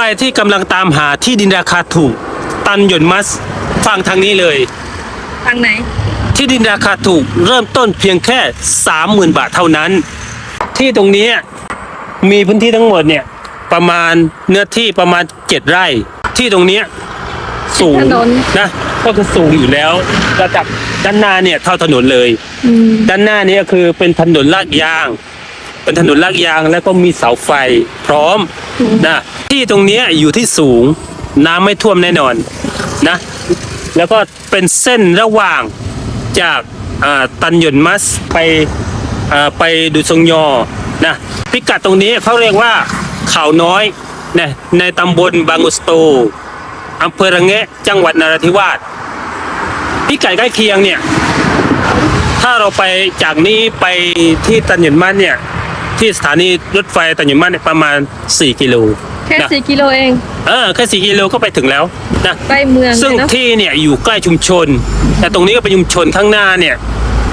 รที่กำลังตามหาที่ดินราคาถูก ตันหยนมัส ฟังทางนี้เลย ทางไหน ที่ดินราคาถูกเริ่มต้นเพียงแค่ 30,000 บาทเท่านั้น ที่ตรงนี้มีพื้นที่ทั้งหมดเนี่ย ประมาณเนื้อที่ประมาณ 7 ไร่ ที่ตรงเนี้ยสูงถนน นะ ก็คือสูงอยู่แล้วระดับด้านหน้าเนี่ยเท่าถนนเลย อืม ด้านหน้านี้ก็คือเป็นถนนลาดยาง เป็นถนนลาดยางแล้วก็มีเสาไฟพร้อมนะที่ตรงเนี้ยอยู่ที่สูงน้ำไม่ท่วมแน่นอนนะ แล้วก็เป็นเส้นระหว่างจากอ่าตันหยนมัสไปอ่าไปดุซงยอนะพิกัดตรงนี้เขาเรียกว่าเขาน้อยนะในตำบลบางอุสโตอำเภอระแงะจังหวัดนราธิวาสพิกัดใกล้เคียงเนี่ย ถ้าเราไปจากนี้ไปที่ตันหยนมันเนี่ย ที่สถานีรถไฟตันหยนมันเนี่ยประมาณ 4 กิโล แค่นะ สี่กิโลเอง เออแค่4กิโลก็ไปถึงแล้วนะใกล้เมืองซึ่งเลยเนอะที่เนี่ยอยู่ใกล้ชุมชน แต่ตรงนี้ก็เป็นชุมชนข้างหน้าเนี่ย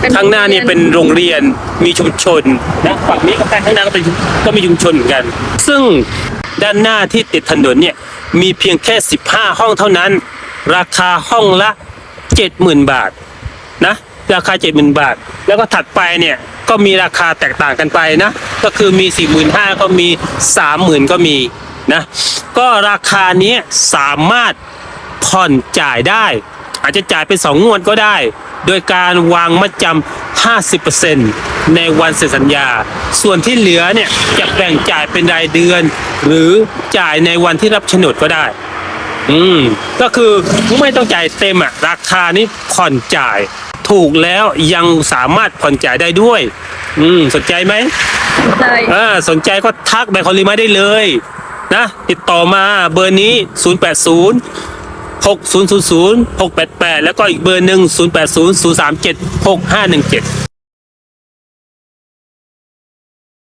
เป็นข้างหน้าเนี่ยโรงเรียน เป็นโรงเรียนมีชุมชนนะฝั่งนี้ก็ใกล้ข้างหน้าก็เป็นก็มีชุมชนเหมือนกัน ซึ่งด้านหน้าที่ติดถนนเนี่ยมีเพียงแค่ 15 ห้องเท่านั้น ราคาห้องละ 70,000 บาทนะราคา 70,000 บาท แล้วก็ถัดไปเนี่ย ก็มีราคาแตกต่างกันไปนะ ก็คือมี 45,000ก็มี 30,000 ก็มีนะ ก็ราคานี้สามารถผ่อนจ่ายได้ อาจจะจ่ายเป็นสองงวดก็ได้ โดยการวางมัดจำ50%ในวันเซ็นสัญญา ส่วนที่เหลือเนี่ยจะแบ่งจ่ายเป็นรายเดือน หรือจ่ายในวันที่รับโฉนดก็ได้ อืม ก็คือไม่ต้องจ่ายเต็มอะราคานี้ผ่อนจ่าย ถูกแล้วยังสามารถผ่อนจ่ายได้ด้วย อืมสนใจไหมใช่อ่าสนใจก็ทักแบงคอลีมาได้เลยนะติดต่อมาเบอร์นี้ 080 6000 688 แล้วก็อีกเบอร์หนึ่ง080 037 6517